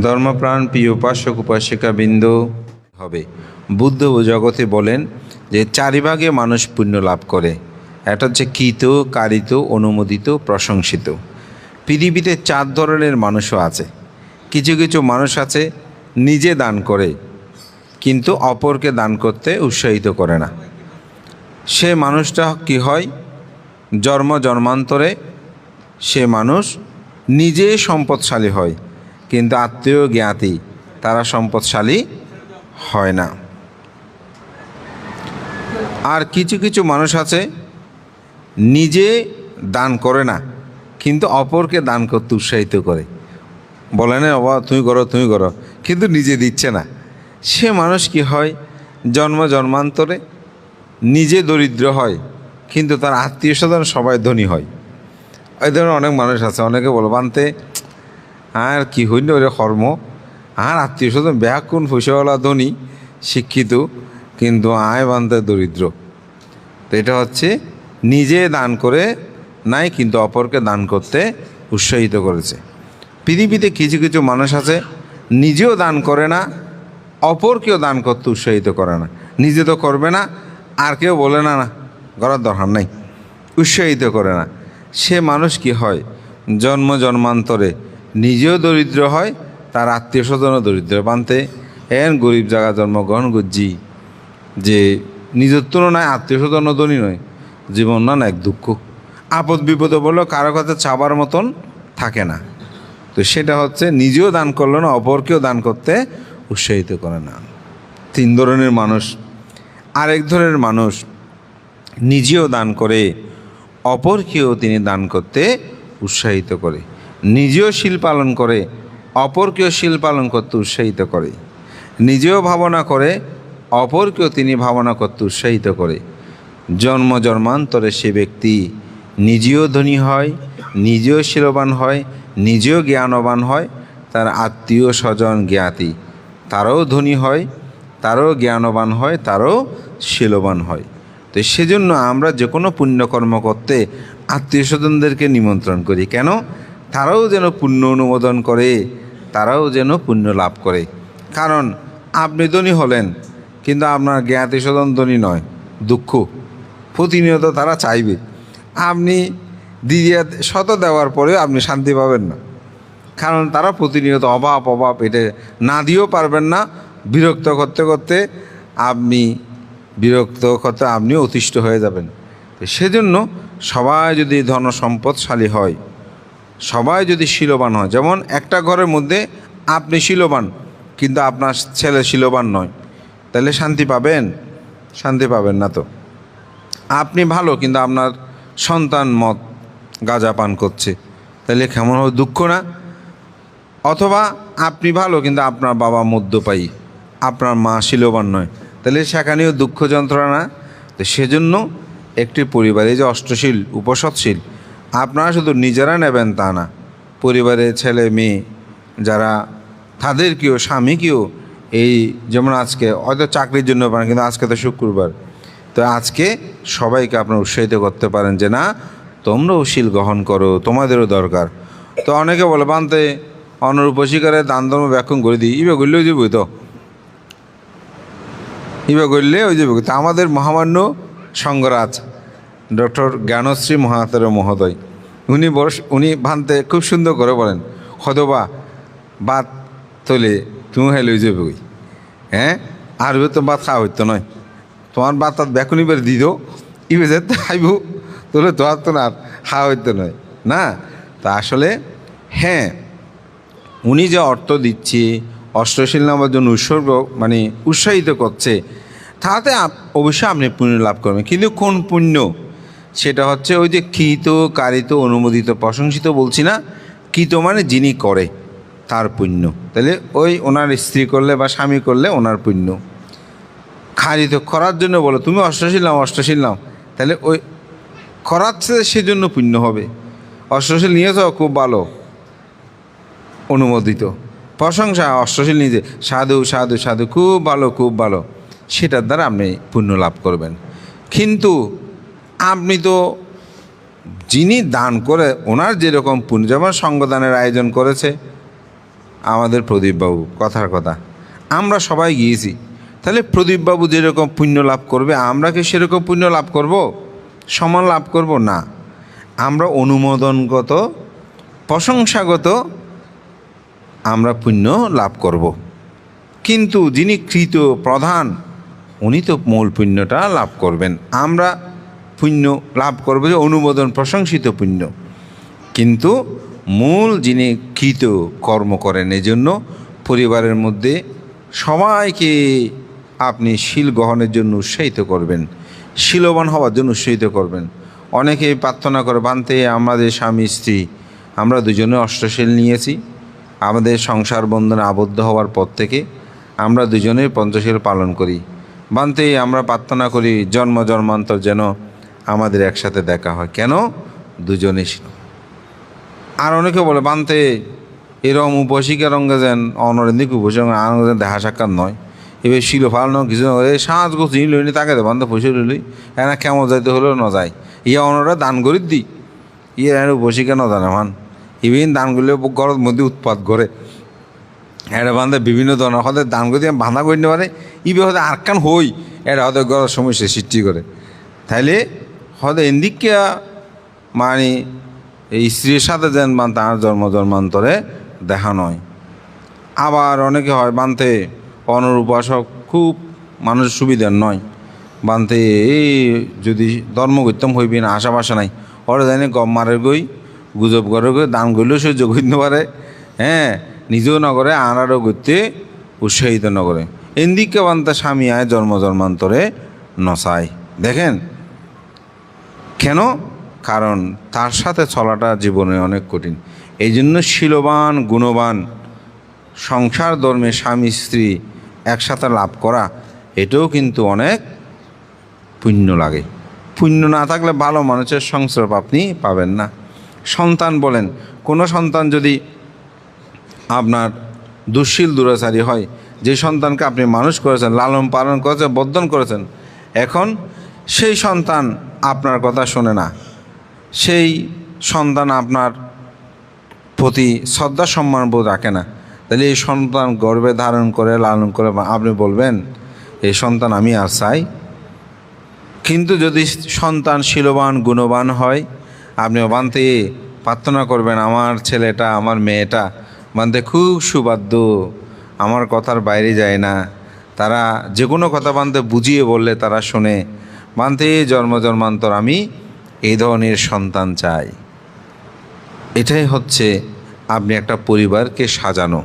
ধর্মপ্রাণ প্রিয় উপাসক উপাসিকা বৃন্দ হবে। বুদ্ধ জগতে বলেন যে চারিভাগে মানুষ পুণ্য লাভ করে। এটা হচ্ছে কৃত, কারিত, অনুমোদিত, প্রশংসিত। পৃথিবীতে চার ধরনের মানুষও আছে। কিছু কিছু মানুষ আছে নিজে দান করে, কিন্তু অপরকে দান করতে উৎসাহিত করে না। সে মানুষটা কি হয়? জন্ম, জন্মান্তরে সে মানুষ নিজে সম্পদশালী হয়। কিন্তু আত্মীয় জ্ঞাতি, তারা সম্পদশালী হয় না। আর কিছু কিছু মানুষ আছে, নিজে দান করে না, কিন্তু অপরকে দান করতে উৎসাহিত করে। বলে না, বাবা, তুমি করো তুমি করো। কিন্তু নিজে দিচ্ছে না। সে মানুষ কি হয়, জন্ম জন্মান্তরে নিজে দরিদ্র হয়, কিন্তু তার আত্মীয় স্বজন সবাই ধনী হয়। এই ধরনের অনেক মানুষ আছে, অনেকে বলো বানতে আর কি হইল ওরে কর্ম আর আত্মীয় স্বজন ব্যাকুণ পয়সাওয়ালা ধনী, শিক্ষিত, কিন্তু আয় বানতে দরিদ্র তো এটা হচ্ছে, নিজে দান করে নাই কিন্তু অপরকে দান করতে উৎসাহিত করেছে। পৃথিবীতে কিছু কিছু মানুষ আছে, নিজেও দান করে না, অপরকেও দান করতে উৎসাহিত করে না। নিজে তো করবে না, আর কেউ বলে না না, করার দরকার নাই, উৎসাহিত করে না। সে মানুষ কি হয়? জন্ম জন্মান্তরে নিজেও দরিদ্র হয়, তার আত্মীয় স্বজনও দরিদ্র। বানতে এন গরিব জায়গা জন্মগ্রহণ করছি যে নিজের তুলনায় আত্মীয় স্বজন ধনী নয়, জীবন না এক দুঃখ। আপদ বিপদে বললেও কারও কাছে চাবার মতন থাকে না। তো সেটা হচ্ছে নিজেও দান করল না, অপরকেও দান করতে উৎসাহিত করে না। তিন ধরনের মানুষ। আরেক ধরনের মানুষ নিজেও দান করে, অপরকেও তিনি দান করতে উৎসাহিত করে। নিজেও শিল পালন করে, অপরকেও শিল পালন করতে উৎসাহিত করে। নিজেও ভাবনা করে, অপরকেও তিনি ভাবনা করতে উৎসাহিত করে। জন্ম জন্মান্তরে সে ব্যক্তি নিজেও ধনী হয়, নিজেও শিলবান হয়, নিজেও জ্ঞানবান হয়, তার আত্মীয় স্বজন জ্ঞাতি। তারাও ধনী হয়, তারও জ্ঞানবান হয়, তারও শিলবান হয়। তো সেজন্য আমরা যে কোনো পুণ্যকর্ম করতে আত্মীয় স্বজনদেরকে নিমন্ত্রণ করি। কেন? তারাও যেন পুণ্য অনুমোদন করে, তারাও যেন পুণ্য লাভ করে। কারণ আপনি ধনী হলেন, কিন্তু আপনার জ্ঞাতি স্বজন ধনী নয়, দুঃখ। প্রতিনিয়ত তারা চাইবে। আপনি দিয়ে শত দেওয়ার পরেও আপনি শান্তি পাবেন না। কারণ তারা প্রতিনিয়ত অভাব অভাব, এটা না দিয়েও পারবেন না। বিরক্ত করতে করতে আপনি, বিরক্ত করতে আপনি অতিষ্ঠ হয়ে যাবেন। সেজন্য সবাই যদি ধন সম্পদশালী হয় সবাই যদি শিলবান হয়, যেমন একটা ঘরের মধ্যে আপনি শিলবান, কিন্তু আপনার ছেলে শিলবান নয়, তাহলে শান্তি পাবেন? শান্তি পাবেন না তো। আপনি ভালো, কিন্তু আপনার সন্তান মত গাঁজা পান করছে, তাহলে কেমন হবে? দুঃখ না? অথবা আপনি ভালো, কিন্তু আপনার বাবা মদ্যপায়ী, আপনার মা শিলবান নয়, তাহলে সেখানেও দুঃখ যন্ত্রণা তো সেজন্য একটি পরিবারে যে অষ্টশীল, উপসৎশীল আপনারা শুধু নিজেরা নেবেন তা না। পরিবারের ছেলে, মেয়ে, যারা তাদেরকেও স্বামীকেও এই যেমন আজকে, হয়তো চাকরির জন্য পারেন, কিন্তু আজকে তো শুক্রবার। তো আজকে সবাইকে আপনার উৎসাহিত করতে পারেন যে, না, তোমরাও শীল গ্রহণ করো, তোমাদেরও দরকার। তো অনেকে বলে, বানতে অনরূপশিকারে দান ধর্ম ব্যাখ্যান করে দিই, ইবে করলেও যাবই তো। ইবে করলে ওই যাবে তো আমাদের মহামান্য সঙ্গরাজ ডক্টর জ্ঞানশ্রী মহাতের মহোদয়। উনি বস উনি ভানতে খুব সুন্দর করে বলেন, হতবা, বাত তোলে তুমি হ্যাঁ লই যাবে ওই হ্যাঁ? আর তো বাত খাওয়া হইতো নয়। তোমার বাত তাত ব্যাকুনি বের দিত ইবে যে খাইব তোলে তোমার তো না খাওয়া হইতো নয়। না, তা আসলে হ্যাঁ উনি যে অর্থ দিচ্ছে অষ্টশীল নামার জন্য উৎসর্গ মানে উৎসাহিত করছে, তাতে অবশ্যই আপনি পুণ্য লাভ করবেন। কিন্তু কোন পুণ্য? সেটা হচ্ছে ওই যে কৃত, কারিত, অনুমোদিত, প্রশংসিত বলছি না, কৃত মানে যিনি করে, তার পুণ্য। তাহলে ওই ওনার স্ত্রী করলে বা স্বামী করলে ওনার পুণ্য। খারিত খরার জন্য বলো, তুমি অষ্টশীল নাও অষ্টশীল নাও। তাহলে ওই করাচ্ছে সেজন্য পুণ্য হবে। অষ্টশীল নিয়ে যাও খুব ভালো। অনুমোদিত। প্রশংসা, অষ্টশীল নিজে। সাধু সাধু সাধু, খুব ভালো খুব ভালো। সেটার দ্বারা আপনি পুণ্য লাভ করবেন। কিন্তু আপনি তো যিনি দান করে ওনার যেরকম পুণ্য যেমন সঙ্গদানের আয়োজন করেছে, আমাদের প্রদীপবাবু, কথার কথা। আমরা সবাই গিয়েছি। তাহলে প্রদীপবাবু যেরকম পুণ্য লাভ করবে, আমরা কি সেরকম পুণ্য লাভ করব? সমান লাভ করব? না। আমরা অনুমোদনগত, প্রশংসাগত আমরা পুণ্য লাভ করব। কিন্তু যিনি কৃত প্রধান, উনি তো মূল পুণ্যটা লাভ করবেন। আমরা পুণ্য লাভ করবে যে অনুমোদন প্রশংসিত পুণ্য। কিন্তু মূল যিনি কৃত কর্ম করেন এজন্য পরিবারের মধ্যে সবাইকে আপনি শিল গ্রহণের জন্য উৎসাহিত করবেন, শিলবান হওয়ার জন্য উৎসাহিত করবেন। অনেকে প্রার্থনা করে বানতে আমাদের স্বামী, স্ত্রী, আমরা দুজনে অষ্টশীল নিয়েছি, আমাদের সংসার বন্ধনে আবদ্ধ হওয়ার পর থেকে আমরা দুজনেই পঞ্চশীল পালন করি। বানতে আমরা প্রার্থনা করি, জন্ম, জন্মান্তর যেন আমাদের একসাথে দেখা হয়। কেন? দুজনে ছিল। আর অনেকে বলে, বানতে এরকম উপসিকা রঙ্গে যেন অনরেন্দিক উপসঙ্গ আনন্দ দেখা সাক্ষাৎ নয়। এবার শিল ফালানো কিছু এই সাজ করছি লইনি, তাকে দে বান্ধব পয়সা লইলি এনা কেমন যাইতে হলেও ন যায় ইয়া অনরা দান করি দি। ইয়ে এর উপসিকা ন জানে মান ইভিন দান করলে ঘরের মধ্যে উৎপাদ করে এটা বান্ধে বিভিন্ন ধরনের হতে দান করে দিয়ে বাঁধা করতে পারে। ইবে হতে আরকান হই এটা হতে ঘরের সমস্যা সৃষ্টি করে। তাইলে হতে এদিকে মানে এই স্ত্রীর সাথে যেন বান তার জন্ম জন্মান্তরে দেখা নয়। আবার অনেকে হয় বানতে অনুরূপাসক খুব মানুষ সুবিধার নয়। বানতে এই যদি ধর্ম করতাম হইবি না আশা বাসা নাই। ওরা জানি গম মারের গই, গুজব করে গই, দান করলেও সহ্য করতে পারে। হ্যাঁ নিজেও নগরে আনারও করতে উৎসাহিত নগরে এদিকে বান্তা স্বামী আয় জন্ম জন্মান্তরে নসায়। দেখেন কেন? কারণ তার সাথে চলাটা জীবনে অনেক কঠিন। এই জন্য শিলবান, গুণবান, সংসার ধর্মে স্বামী, স্ত্রী একসাথে লাভ করা, এটাও কিন্তু অনেক পুণ্য লাগে। পুণ্য না থাকলে ভালো মানুষের সংস্রব আপনি পাবেন না। সন্তান বলেন, কোনো সন্তান যদি আপনার দুঃশীল দুরাচারী হয়, যে সন্তানকে আপনি মানুষ করেছেন, লালন পালন করেছেন, বর্ধন করেছেন, এখন সেই সন্তান আপনার কথা শোনে না। সেই সন্তান আপনার প্রতি শ্রদ্ধা সম্মান বোধ রাখে না। তাহলে এই সন্তান গর্বে ধারণ করে, লালন করে আপনি বলবেন, এই সন্তান আমি আর চাই। কিন্তু যদি সন্তান শিলবান, গুণবান হয়, আপনি অবান্তে প্রার্থনা করবেন, আমার ছেলেটা, আমার মেয়েটা বানতে খুব সুবাদ্য আমার কথার বাইরে যায় না। তারা যে কোনো কথা বানতে বুঝিয়ে বললে তারা শোনে বানতে জন্ম, জন্মান্তর আমি এই ধরনের সন্তান চাই। এটাই হচ্ছে আপনি একটা পরিবারকে সাজানো।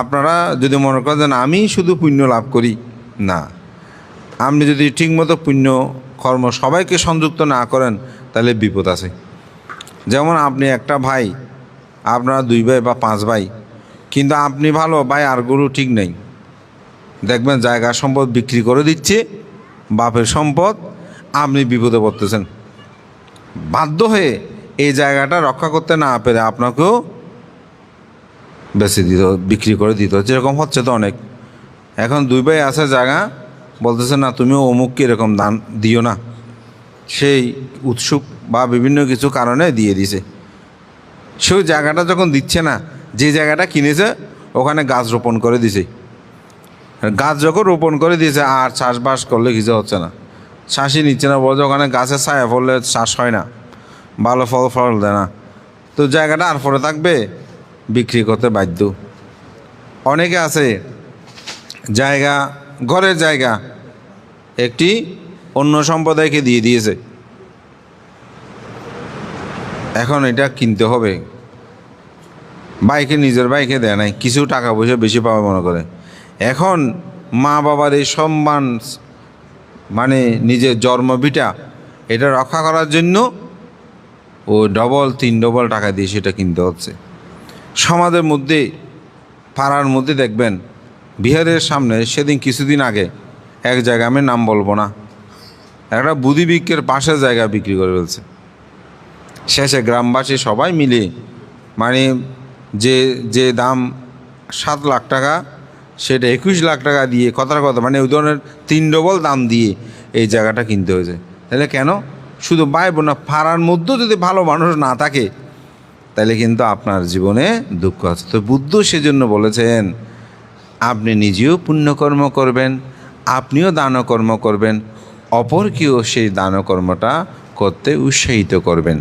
আপনারা যদি মনে করেন আমি শুধু পুণ্য লাভ করি, না। আপনি যদি ঠিকমতো পুণ্য, কর্ম সবাইকে সংযুক্ত না করেন, তাহলে বিপদ আছে। যেমন আপনি একটা ভাই, আপনারা দুই ভাই বা পাঁচ ভাই, কিন্তু আপনি ভালো, ভাই আর গরু ঠিক নেই। দেখবেন জায়গা সম্পদ বিক্রি করে দিচ্ছে বাপের সম্পদ, আপনি বিপদে পড়তেছেন। বাধ্য হয়ে এই জায়গাটা রক্ষা করতে না পেরে আপনাকেও বেশি দিত, বিক্রি করে দিত। যেরকম হচ্ছে তো অনেক। এখন দুই ভাই আছে জায়গা, বলতেছে, না তুমিও অমুককে এরকম দান দিও না। সেই উৎসুক বা বিভিন্ন কিছু কারণে দিয়ে দিছে। সেই জায়গাটা যখন দিচ্ছে না, যে জায়গাটা কিনেছে, ওখানে গাছ রোপণ করে দিছে। গাছ যখন রোপণ করে দিয়েছে, আর চাষবাস করলে কিছু হচ্ছে না। চাষই নিচ্ছে না, বলছে ওখানে গাছের ছায়া পড়লে চাষ হয় না। ভালো ফল ফল দেয় না। তো জায়গাটা আর পরে থাকবে, বিক্রি করতে বাধ্য। অনেকে আছে, জায়গা, ঘরের জায়গা, একটি অন্য সম্প্রদায়কে দিয়ে দিয়েছে। এখন এটা কিনতে হবে। বাইকে, নিজের বাইকে দেয় নাই, কিছু টাকা পয়সা বেশি পাবে মনে করে। এখন মা বাবার এই সম্মান মানে নিজের জন্মভিটা, এটা রক্ষা করার জন্য ও ডবল তিন ডবল টাকা দিয়ে সেটা কিনতে হচ্ছে। সমাজের মধ্যে, পাড়ার মধ্যে দেখবেন, বিহারের সামনে সেদিন কিছুদিন আগে এক জায়গায় আমি নাম বলব না, একটা বুদ্ধি বিক্রের পাশের জায়গা বিক্রি করে ফেলছে। শেষে গ্রামবাসী সবাই মিলে মানে যে যে দাম সাত লাখ টাকা সেটা একুশ লাখ টাকা দিয়ে কথার কথা মানে ওই ধরনের তিন ডবল দাম দিয়ে এই জায়গাটা কিনতে হয়েছে। তাহলে কেন? শুধু বাইব না, পাড়ার মধ্যেও যদি ভালো মানুষ না থাকে, তাহলে কিন্তু আপনার জীবনে দুঃখ আছে। তো বুদ্ধ সেজন্য বলেছেন, আপনি নিজেও পুণ্যকর্ম করবেন, আপনিও দানকর্ম করবেন, অপরকেও সেই দানকর্মটা করতে উৎসাহিত করবেন।